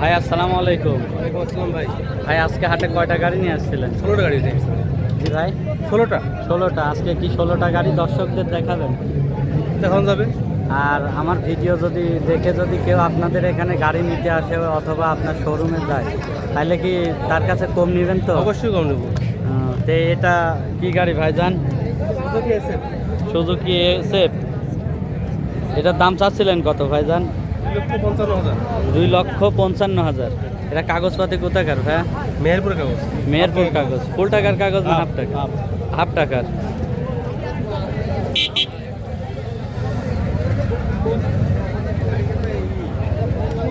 ভাই আসসালামু আলাইকুম। ওয়ালাইকুম আসসালাম ভাই। ভাই আজকে হাটে কয়টা গাড়ি নিয়ে আসছিলেন? ষোলোটা গাড়ি দেখছি জি ভাই। ষোলোটা? ষোলোটা। আজকে কি ষোলোটা গাড়ি দর্শকদের দেখাবেন? দেখানো যাবে। আর আমার ভিডিও যদি দেখে যদি কেউ আপনাদের এখানে গাড়ি নিতে আসে অথবা আপনার শোরুমে যায় তাহলে কি তার কাছে কম নেবেন তো? অবশ্যই কম নেব। তো এটা কি গাড়ি ভাই ভাইজান সুজুকি এসেফ এটার দাম চাচ্ছিলেন কত ভাইজান দুই লক্ষ পঞ্চান্ন হাজার। এটা কাগজপাতি কোথাকার ভাই মেহেরপুর কাগজ। মেহেরপুর কাগজ। ফুল টাকার কাগজ না হাফ টাকা হাফ। টাকার।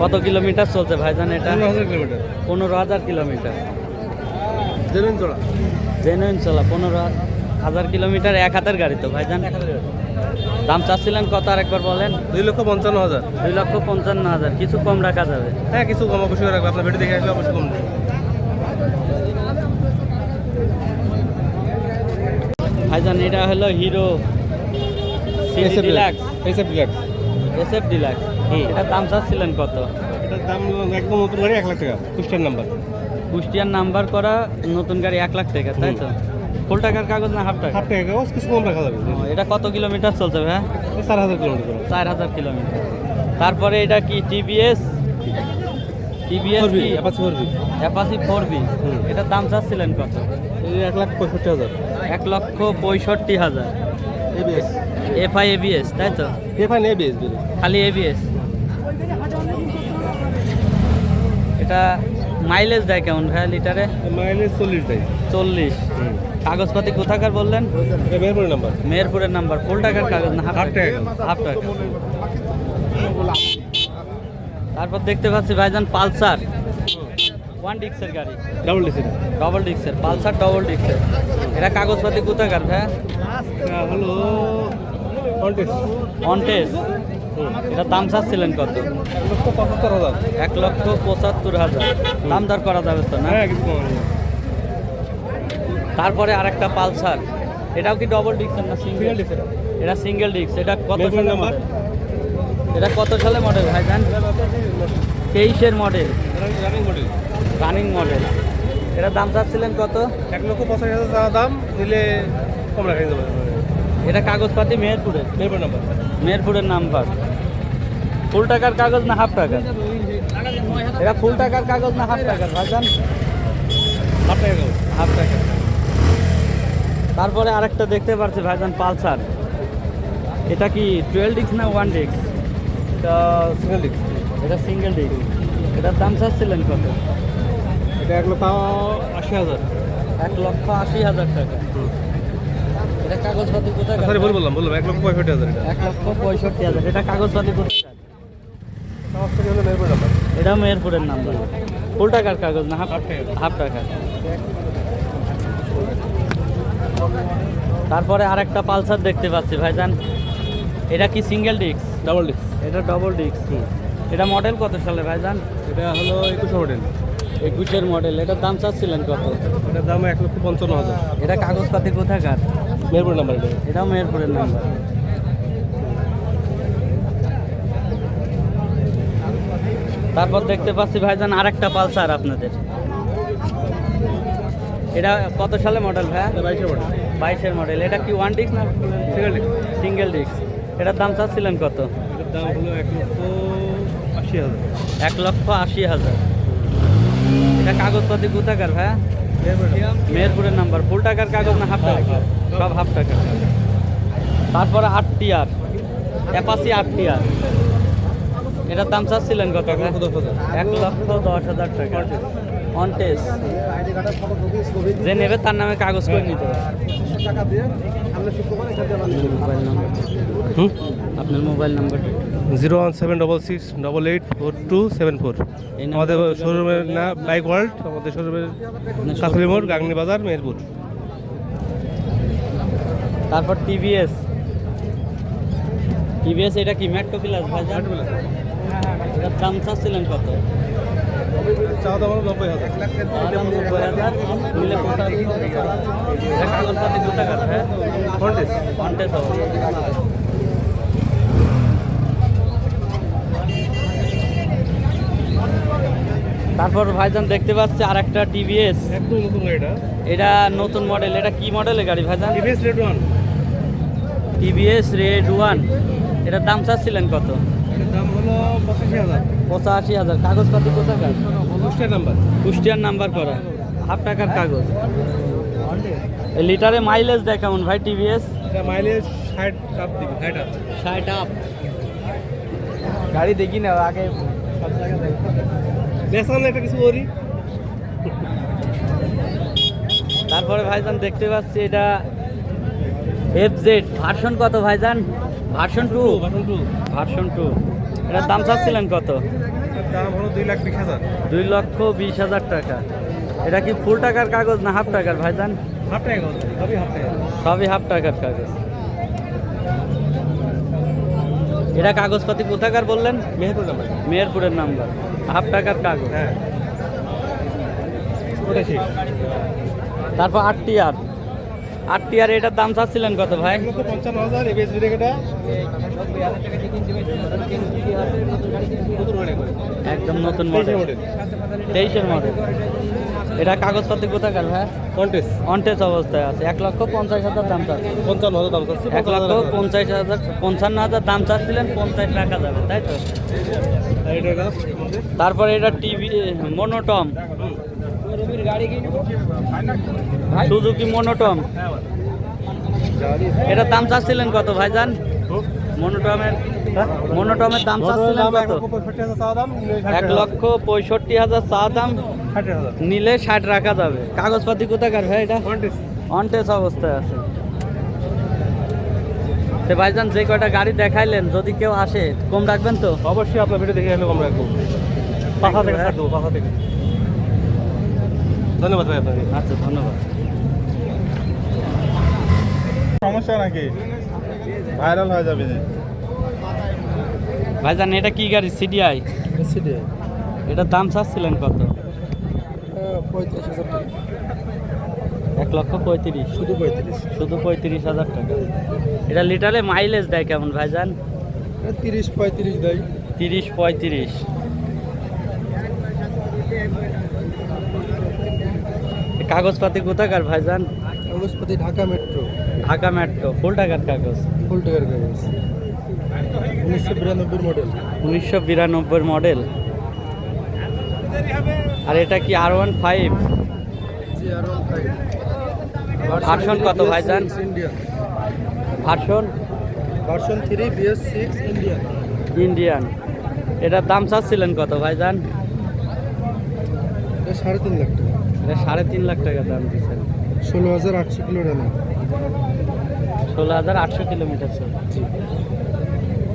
কত কিলোমিটার চলছে ভাইজান এটা? পনেরো হাজার কিলোমিটার। জেনুইন চড়া জেনুইন চলা পনেরো হাজার কিলোমিটার এক হাতের গাড়ি তো ভাইজান। দাম চাচ্ছিলেন কত আরেকবার বলেন? দুই লক্ষ পঞ্চান্ন হাজার। দুই লক্ষ পঞ্চান্ন হাজার। কিছু কম রাখা যাবে? হ্যাঁ কিছু কম অবশ্যই রাখব। আপনার ভিডিও দেখে আসলে অবশ্যই কম ভাইজান এটা হলো Hero Deluxe SF Deluxe SF Deluxe হুম। এটার দাম চাচ্ছিলেন কত? এটার দাম একদম নতুন গাড়ি এক লাখ টাকা। কুষ্টিয়ার নাম্বার কুষ্টিয়ার নাম্বার করা নতুন গাড়ি এক লাখ টাকা তাই তো? ফুল টাকার কাগজ না হাফ টাকা হাফ টাকা কাগজ কিছু কম রাখা যাবে। এটা কত কিলোমিটার চলছে ভাই? চার হাজার কিলোমিটার চার হাজার কিলোমিটার। তারপরে এটা কি টিভিএস টিভিএস ফোরবি কি? Apache four B Apache four B. এটার দাম চাচ্ছিলেন কত? এক লাখ পঁয়ষট্টি হাজার। এক লক্ষ পঁয়ষট্টি হাজার। এবিএস এফআই এবিএস তাই তো? এ ফাইন এবিএস খালি এবিএস এটা মাইলেজ দেয় কেমন ভাই লিটারে? মাইলেজ চল্লিশ দেয়। চল্লিশ। কাগজপাতি কোথাকার বললেন? এটা মেহেরপুর নাম্বার। মেহেরপুরের নাম্বার। ফুল টাকার কাগজ? না হাফ টাকা। হাফ টাকা। তারপর দেখতে পাচ্ছি ভাইজান পালসার। ওয়ান ডিক্সের গাড়ি। ডবল ডিসি ডবল ডিক্সের পালসার ডবল ডিক্সের এটা কাগজপাতি কোথাকার ভাই হলো কন্টেস্ট অনটেস এটা দাম চাচ্ছিলেন কত? এক লক্ষ পঁচাত্তর হাজার। দাম দর করা যাবে তো না? তারপরে আরেকটা পালসার। এটাও কি ডবল ডিক্সের না সিঙ্গেল disc এটা। এটা সিঙ্গেল ডিক্স এটা কত সালে মডেল এটা কত সালে মডেল ভাই জান তেইশের model running model running model এটার দাম চাচ্ছিলেন কত? এক লক্ষ পঁচাশি হাজার টাকা দাম নিলে কম রাখা যাবে এটা কাগজপাতি মেহেরপুরের? মেহেরপুর নাম্বার মেহেরপুরের নাম্বার। ফুল টাকার কাগজ না হাফ টাকার? এটা ফুল টাকার কাগজ না হাফ টাকার ভাইজান? হাফ টাকা হাফ টাকা তারপরে আরেকটা দেখতে পাচ্ছি ভাইজান পালসার। এটা কি টুয়েলভ ডিক্স না ওয়ান ডিক্স এটা সিঙ্গেল ডিস্ক। এটা সিঙ্গেল ডিক্স এটার দাম চাচ্ছিলেন কত? এটা এক লক্ষ আশি হাজার। এক লক্ষ আশি হাজার টাকা। এটা কাগজপাতি কোথায় সরি ভুল বললাম বললাম এক লক্ষ পঁয়ষট্টি হাজার এটা। এক লক্ষ পঁয়ষট্টি হাজার। এটা কাগজপাতি কোথায় এটা মেহেরপুরের নাম্বার। ফুল টাকার কাগজ না হাফ হাফ টাকা তারপরে আরেকটা পালসার দেখতে পাচ্ছি ভাইজান। এটা কি সিঙ্গেল ডিস্ক ডাবল ডিস্ক এটা ডবল ডিস্ক এটা মডেল কত সালে ভাইজান? এটা হলো একুশ মডেল একুশের মডেল এটার দাম চাচ্ছিলেন কত? এটার দাম এক লক্ষ পঞ্চান্ন হাজার। এটা কাগজপাতি কোথাকার? মেহেরপুর নাম্বার এটা। এটাও মেহেরপুরের নাম্বার তারপর দেখতে পাচ্ছি ভাইজান আরেকটা পালসার আপনাদের। এটা কত সালে মডেল ভাই? বাইশের মডেল এটা কি ওয়ান ডিস্ক না সিঙ্গেল ডিস্ক সিঙ্গেল ডিস্ক এটার দাম চাচ্ছিলেন কত? এটার দাম হলো এক লক্ষ আশি হাজার। এক লক্ষ আশি হাজার। এটা কাগজপাতি কোথাকার ভাই? মেহেরপুরের নাম্বার। ফুল টাকার কাগজ না হাফ টাকা সব হাফ টাকা তারপরে আট টিয়ার অ্যাপাসি আট টিয়ার এটার দাম চাচ্ছিলেন কত এক লক্ষ দশ হাজার। এক লক্ষ দশ হাজার টাকা। অনটেস যে নেবে তার নামে কাগজ করে নিতে হবে। নাম্বার। আপনার মোবাইল নাম্বারটা zero one seven double six double eight four two seven four. এই আমাদের নাম্বারে শোরুমের না বাইক ওয়ার্ল্ড আমাদের শোরুমের কাছলি মোড় গাংনি বাজার মেহেরপুর। তারপর টিভিএস। টিভিএস এটা কি? ম্যাট্রো প্লাস ভাইজান এটার দাম চাচ্ছিলেন কত? চাওয়া দাম হলো নব্বই হাজার নব্বই হাজার নিলে কোথায় এটা হ্যাঁ কন্টেস্ট কন্টেস হবে তারপর ভাইজান দেখতে পাচ্ছি আর একটা টিভিএস একদম নতুন গাড়িটা। এটা নতুন মডেল এটা কি মডেলের গাড়ি ভাইজান? TVS red one TVS red one এটার দাম চাচ্ছিলেন কত? হলো পঁচাশি হাজার। পঁচাশি হাজার। কাগজপাতি কোথাকার? কুষ্টিয়ার নাম্বার। কুষ্টিয়ার নাম্বার করা। হাফ টাকার কাগজ। লিটারে মাইলেজ দেয় কেমন ভাই টিভিএস এটা মাইলেজ ষাট আপ দিবি ষাট আপ ষাট আপ গাড়ি দেখি না আগে ন্যাশনাল একটা কিছু করি তারপরে ভাইজান দেখতে পাচ্ছি এটা এফ জেড ভার্সন কত ভাইজান? Version two version two version two এটার দাম চাচ্ছিলেন কত? দাম হলো দুই লাখ বিশ হাজার। দুই লক্ষ বিশ হাজার টাকা। এটা কি ফুল টাকার কাগজ না হাফ টাকার ভাইজান? হাফ টাকা সবই হাফ টাকা। সবই হাফ টাকার কাগজ। এটা কাগজপাতি কোথাকার বললেন? মেহেরপুর নাম্বার। মেহেরপুরের নাম্বার। হাফ টাকার কাগজ। হ্যাঁ। তারপর আটটি আর। আটটি আর এটার দাম চাচ্ছিলেন কত ভাই? পঞ্চান্ন হাজার একদম নতুন মডেল তেইশের মডেল এটা কাগজপাতি কোথাকার ভাই? কন্টেস অনটেস অবস্থায় আছে। এক লক্ষ পঞ্চাশ হাজার দাম চাচ্ছে। পঞ্চান্ন হাজার দাম চাচ্ছে এক লক্ষ পঞ্চাশ হাজার পঞ্চান্ন হাজার দাম চাচ্ছিলেন পঞ্চাশ টাকা যাবে তাই তো? তারপরে এটা টিভি মনোটম। সুজুকি মনোটম। এটার দাম চাচ্ছিলেন কত ভাইজান? মনোটমের মনোটমের দাম চাচ্ছিলেন কত? এক লক্ষ পঁয়ষট্টি হাজার চা দাম নিলে ষাট রাখা যাবে। কাগজপাতি কোথাকার ভাই এটা? অনটেস অবস্থায় আছে। তো ভাইজান যে কয়টা গাড়ি দেখাইলেন যদি কেউ আসে কম রাখবেন তো? অবশ্যই আপনার ভিডিও দেখে কম রাখব। পাখা থেকে ছাড় পাখা থেকে। ধন্যবাদ ভাই আপনাকে। আচ্ছা ধন্যবাদ। সমস্যা নাকি? ভাইরাল হয়ে যাবে যে। ভাইজান এটা কি গাড়ি? সিডিআই এটার দাম চাচ্ছিলেন কত? পঁয়ত্রিশ হাজার টাকা। এক লক্ষ পঁয়ত্রিশ। শুধু পঁয়ত্রিশ। শুধু পঁয়ত্রিশ হাজার টাকা। এটা লিটারে মাইলেজ দেয় কেমন ভাইজান? তিরিশ পঁয়ত্রিশ দেয়। তিরিশ পঁয়ত্রিশ। কাগজপাতি কোথাকার ভাইজান? কাগজপতি Dhaka metro. Dhaka metro. Full টাকার কাগজ? ফুল টাকার কাগজ। উনিশশো বিরানব্বই মডেল। উনিশশো বিরানব্বই মডেল? আর এটা কি আর ওয়ান ফাইভ ভার্সন কত ভাইজান? Version version three BS six Indian Indian এটার দাম চাচ্ছিলেন কত ভাইজান? সাড়ে তিন লাখ টাকা। এটা সাড়ে তিন লাখ টাকা দাম দিচ্ছেন। ষোলো হাজার আটশো কিলো রানিং ষোলো হাজার আটশো কিলোমিটার চলে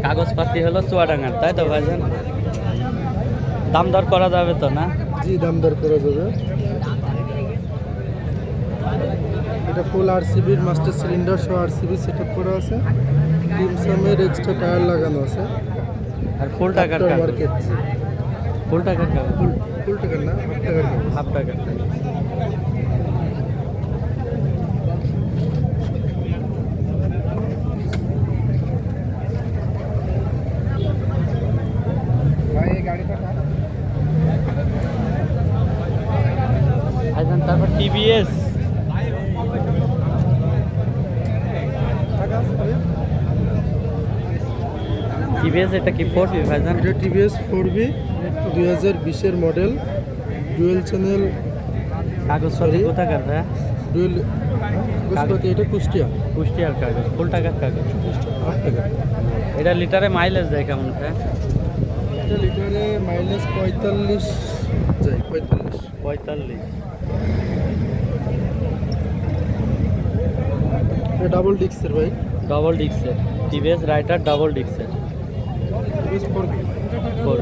কাগজপাতি হলো চুয়াডাঙ্গার তাই তো ভাইজান? দাম দর করা যাবে তো না? জি দাম দর করা যাবে। এটা ফুল আর আরসিবির মাস্টার সিলিন্ডার সহ আরসিবি সেট আপ করা আছে। টিমসামের এক্সট্রা টায়ার লাগানো আছে। আর ফুল টাকার মার্কেট ফুল টাকার ফুল টাকার না হাফ টাকার। হাফ টাকার। তারপর টিভিএস। টিভিএস এটা কি ফোর ভাইজান? এটা টিভিএস ফোর বি দুই হাজার বিশের মডেল ডুয়েল চ্যানেল কাগজপাতি কোথাকার ভাই ডুয়েল কাগজপাতি এটা কুষ্টিয়া। কুষ্টিয়ার কাগজ ফুল টাকার কাগজ? আট টাকা। এটা লিটারে মাইলেজ দেয় কেমন ভাই এটা লিটারে মাইলেজ পঁয়তাল্লিশ যায় পঁয়তাল্লিশ। পঁয়তাল্লিশ। এটা ডাবল ডিক্সের ভাই। ডবল ডিক্সের টিভিএস রাইটার ডবল ডিক্সের টিভিএস ফোর ফোর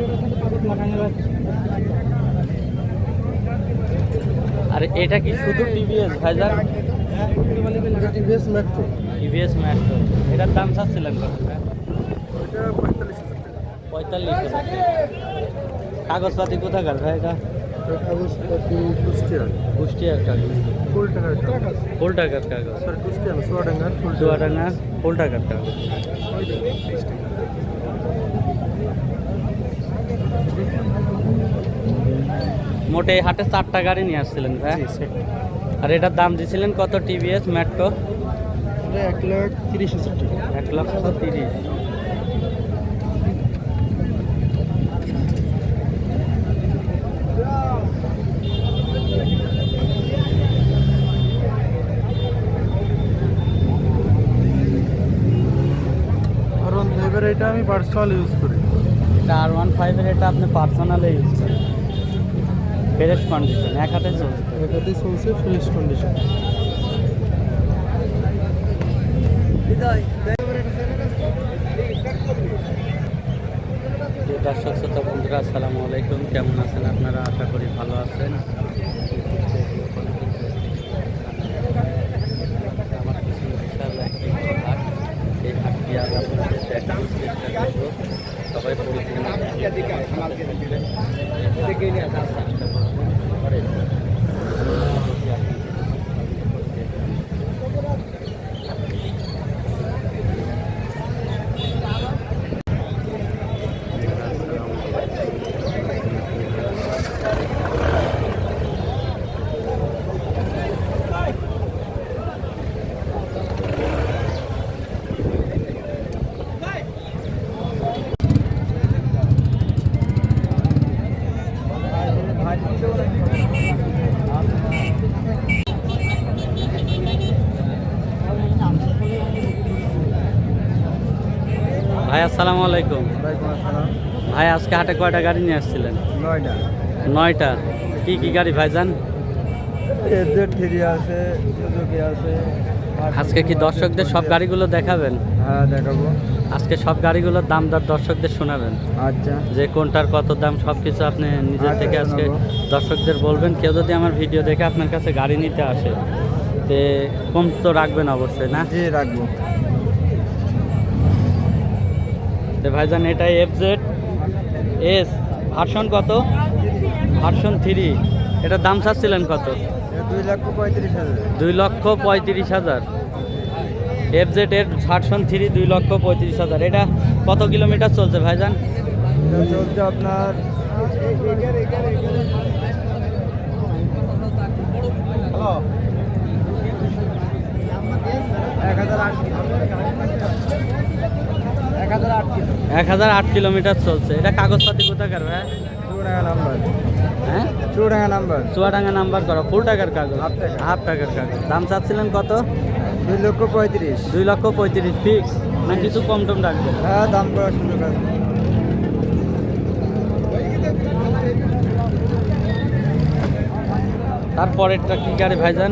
আর এটা কি শুধু টিভিএস ভাইজান? এটা টিভিএস মেট্রো টিভিএস ম্যাট্রো এটার দাম চাচ্ছিলেন কত? ভাই? এটা পঁয়তাল্লিশ হাজার টাকা। পঁয়তাল্লিশ হাজার কাগজপাতি কোথাকার ভাই এটা? এটা কাগজপাতি কুষ্টিয়া কুষ্টিয়ার কাগজ। ফুল টাকার কাগজ। ফুল টাকার কাগজ। সরি কুষ্টিয়া না সোয়াডাঙ্গার ফুল চুয়াডাঙ্গা ফুল টাকার কাগজ। মোটে হাটে চারটা গাড়ি নিয়ে আসছিলেন ভাই? আর এটার দাম দিয়েছিলেন কত টিভিএস ম্যাট্রো এটা এক লাখ তিরিশ এক লক্ষ তিরিশ এটা আমি পার্সোনাল ইউজ করি। এটা আর ওয়ান ফাইভের এটা আপনি পার্সোনালে ইউজ করেন। ফ্রেশ কন্ডিশন এক হাতে চলছে। এটাতেই চলছে ফ্রেশ কন্ডিশন দর্শক শ্রোতা বন্ধুরা আসসালামু আলাইকুম। কেমন আছেন আপনারা? আশা করি ভালো আছেন। আসসালামু আলাইকুম। ভাই আজকে হাটে কয়টা গাড়ি নিয়ে আসছিলেন? নয়টা। নয়টা। কি কি গাড়ি আছে আছে আজকে কি দর্শকদের সব গাড়িগুলো দেখাবেন? হ্যাঁ দেখাবো। আজকে সব গাড়িগুলোর দাম দর দর্শকদের শোনাবেন। আচ্ছা। যে কোনটার কত দাম সব কিছু আপনি নিজের আচ্ছা, থেকে আজকে দর্শকদের বলবেন। কেউ যদি আমার ভিডিও দেখে আপনার কাছে গাড়ি নিতে আসে তে কম তো রাখবেন অবশ্যই না? জি রাখব। তো ভাইজান, এটা এফ জেড এস ভার্সন কত? ভার্সন থ্রি এটার দাম চাচ্ছিলেন কত? দুই লক্ষ পঁয়ত্রিশ হাজার। দুই লক্ষ পঁয়ত্রিশ হাজার এফ জেড এর ভার্সন থ্রি দুই লক্ষ পঁয়ত্রিশ হাজার। এটা কত কিলোমিটার চলছে ভাইজান? চলছে আপনার এক হাজার আট এক হাজার এক হাজার আট কিলোমিটার চলছে। এটা কাগজপাতি কোথাকার ভাই? চুয়াডাঙ্গা নাম্বার। হ্যাঁ? চুয়াডাঙ্গা নাম্বার। চুয়াডাঙ্গা নাম্বার করা। ফুল টাকার কাগজ। হাফ টাকার কাগজ। দাম চাচ্ছিলেন কত? দুই লক্ষ পঁয়ত্রিশ। দুই লক্ষ পঁয়ত্রিশ। ফিক্স? না কিছু কম টম রাখবেন হ্যাঁ দাম করার সুযোগ আছে। তারপরেরটা কি গাড়ি ভাইজান?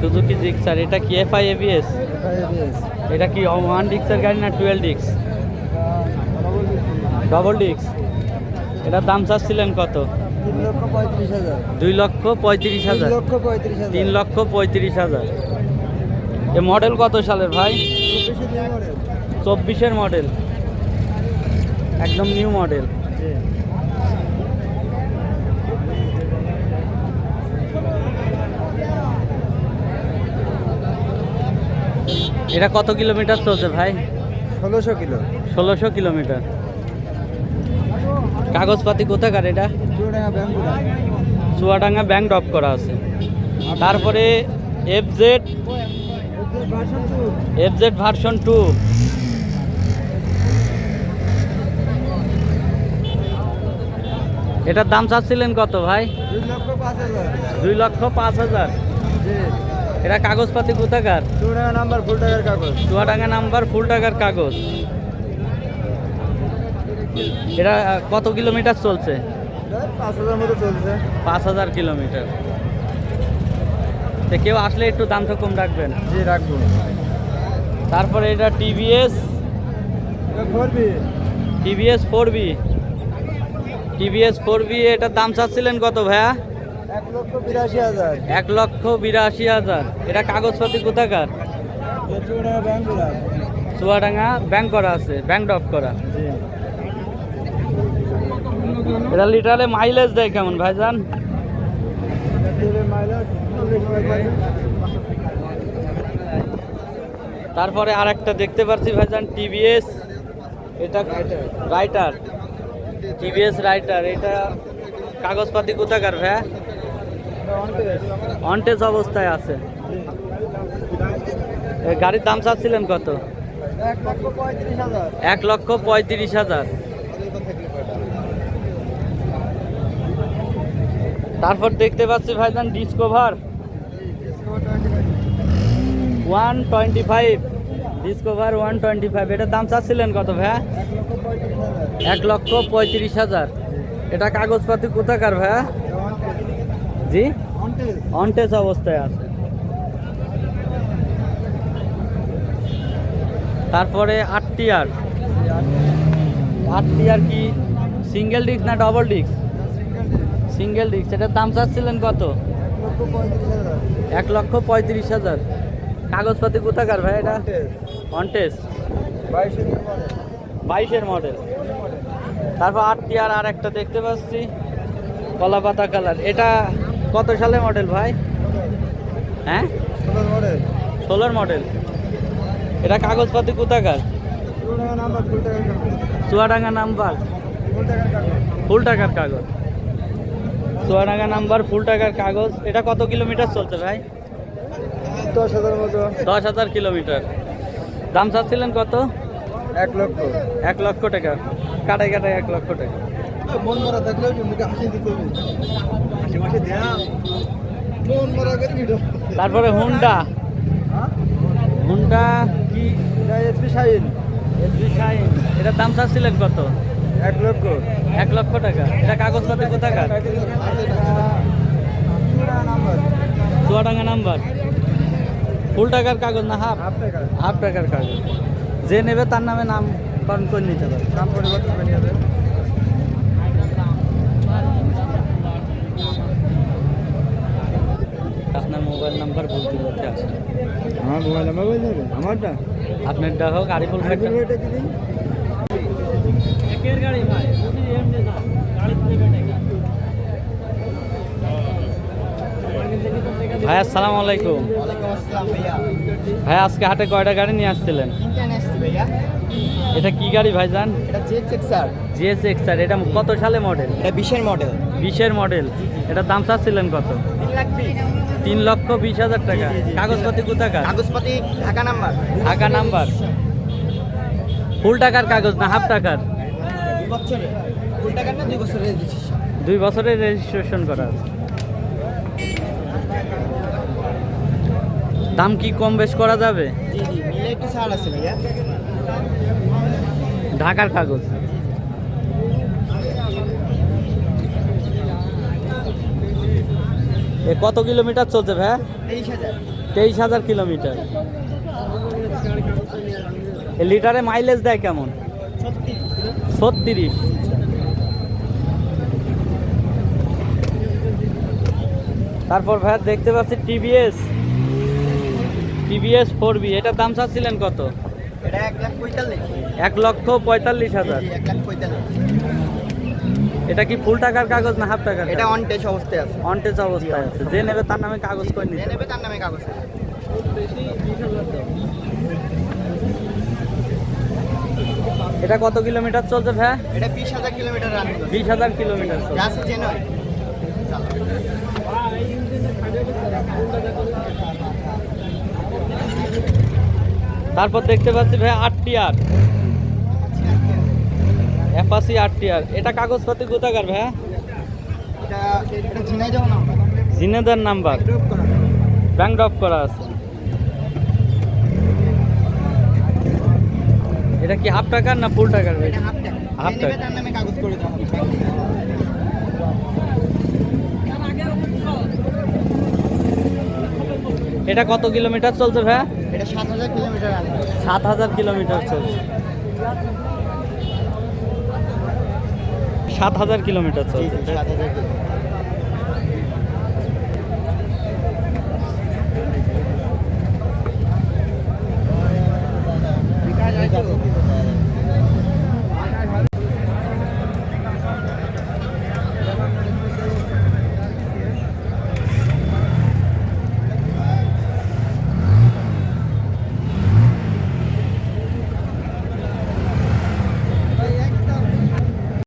সুজুকি জিক্সার এটা কি এফআই এবিএস এটা কি ওয়ান ডিক্সের গাড়ি না টুয়েলভ ডিক্স ডবল ডিক্স এটার দাম চাচ্ছিলেন কত? দুই লক্ষ পঁয়ত্রিশ হাজার। তিন লক্ষ পঁয়ত্রিশ হাজার। এ মডেল কত সালের ভাই? চব্বিশের মডেল একদম নিউ মডেল জি এটা কত কিলোমিটার চলছে ভাই? ষোলোশো কিলো। ষোলোশো কিলোমিটার। কাগজপাতি কোথাকার এটা? চুয়াডাঙ্গা ব্যাংক ড্রপ করা আছে। তারপরে F Z F Z version two এটার দাম চাচ্ছিলেন কত ভাই? দুই লক্ষ পাঁচ হাজার। দুই লক্ষ পাঁচ হাজার। এটা কাগজপাতি কোথাকার? চুয়াডাঙ্গা নাম্বার ফুল টাকার কাগজ। চুয়াডাঙ্গা নাম্বার ফুল টাকার কাগজ এটা কত কিলোমিটার চলছে? পাঁচ হাজার মতো চলছে। পাঁচ হাজার কিলোমিটার। তো কেউ আসলে একটু দাম তো কম রাখবেন। জি রাখব। তারপরে এটা TVS. TVS four B. TVS four B এটার দাম চাচ্ছিলেন কত ভাইয়া? এক লক্ষ বিরাশি হাজার। এটা কাগজপাতি কোথাকার? চুয়াডাঙ্গা ব্যাংক করা আছে ব্যাংক ড্রপ করা। এটা লিটারে মাইলেজ দেয় কেমন ভাইজান? তারপরে আর একটা দেখতে পাচ্ছি ভাইজান টিভিএস এটা রাইটার টিভিএস রাইটার এটা কাগজপাতি কোথাকার ভাইয়া? অনটেজ অবস্থায় আছে। গাড়ির দাম চাচ্ছিলেন কত? এক লক্ষ পঁয়ত্রিশ হাজার। তারপর দেখতে পাচ্ছি ভাই ভাইজান Discover one twenty five. Discover one twenty five. এটার দাম চাচ্ছিলেন কত ভাইয়া? এক লক্ষ পঁয়ত্রিশ হাজার। এটা কাগজপাতি কোথাকার ভাইয়া? জি? অনটেজ অবস্থায় আছে। তারপরে আটটি আর আটটি আর কি? সিঙ্গেল ডিস্ক না ডবল ডিস্ক সিঙ্গেল ডিস্ক সেটার দাম চাচ্ছিলেন কত? এক লক্ষ পঁয়ত্রিশ হাজার। কাগজপাতি কোথাকার ভাই এটা? অনটেস বাইশের মডেল তারপর আটটি আর আর একটা দেখতে পাচ্ছি। কলা পাতা কালার এটা কত সালে মডেল ভাই? হ্যাঁ? ষোলোর মডেল এটা কাগজপাতি কোথাকার? চুয়াডাঙ্গা নাম্বার ফুল টাকার কাগজ। চুয়াডাঙ্গা নাম্বার ফুল টাকার কাগজ। এটা কত কিলোমিটার চলছে ভাই? দশ হাজার মতো। দশ হাজার কিলোমিটার। দাম চাচ্ছিলেন কত? এক লক্ষ। এক লক্ষ টাকা। কাটাই কাটাই এক লক্ষ টাকা। মন মরা থাকলে হাসি দিতে হবে। হাসি মাসে দেয়া। মন মরা করে তারপরে হুন্ডা। হুন্ডা। কি? SP shine. এসবি শাইন এটার দাম চাচ্ছিলেন কত? এক লক্ষ। এক লক্ষ টাকা। এটা কাগজপাতি কোথাকার? চুয়াডাঙ্গা নাম্বার। ফুল টাকার কাগজ না হাফ? হাফ টাকা হাফ টাকার কাগজ। যে নেবে তার নামে নাম করণ করে নিতে পারে নাম পরিবর্তন করে নিয়ে আপনার মোবাইল নাম্বার বলতে বলতে আসে আমার মোবাইল নাম্বার বলে যাবে আমারটা? আপনারটা হোক আরিফুল ভাই ভাইটা কি দিন গাড়ি ভাই ভাই আসসালামু আলাইকুম। ভাইয়া। ভাই আজকে হাটে কয়টা গাড়ি নিয়ে আসছিলেন? এটা কি গাড়ি এটা সিক্স স্যার জিএস এক্সার এটা কত সালে মডেল এটা বিশের মডেল বিশের মডেল এটার দাম চাচ্ছিলেন কত? তিন লক্ষ বিশ হাজার টাকা। কাগজপাতি কোথাকার? কাগজপাতি Dhaka number. Dhaka number. Full টাকার কাগজ না হাফ টাকার? দুই বছরের রেজিস্ট্রেশন করা আছে। দাম কি কম বেশ করা যাবে? ঢাকার কাগজ। এ কত কিলোমিটার চলছে ভাই? তেইশ হাজার। কিলোমিটার। লিটারে মাইলেজ দেয় কেমন? ছত্রিশ। তারপর ভাই দেখতে পাচ্ছি টিভিএস টিভিএস ফোর বি এটার দাম চাচ্ছিলেন কত? এক লক্ষ পঁয়তাল্লিশ হাজার। এটা কি ফুল টাকার কাগজ না হাফ টাকার এটা অন অবস্থায় আছে। অনটেজ অবস্থায় আছে। যে নেবে তার নামে কাগজ করে নিতে নেবে তার নামে কাগজ এটা কত কিলোমিটার চলছে ভাই? এটা বিশ হাজার কিলোমিটার রান বিশ হাজার কিলোমিটার চলছে। তারপর দেখতে পাচ্ছি ভাই আটটি আর অ্যাপাসি আটটি আর এটা কাগজপাতি কোথাকার ভাই? এটা এটা ঝিনাই যাও না জিনেদার নাম্বার। ব্যাংক ড্রপ করা আছে। এটা কি হাফ টাকার না ফুল টাকার ভাই? এটা হাফ টাকা কাগজ করে এটা কত কিলোমিটার চলছে ভাই? এটা সাত হাজার কিলোমিটার সাত হাজার কিলোমিটার চলছে। সাত হাজার কিলোমিটার চলছে সাত হাজার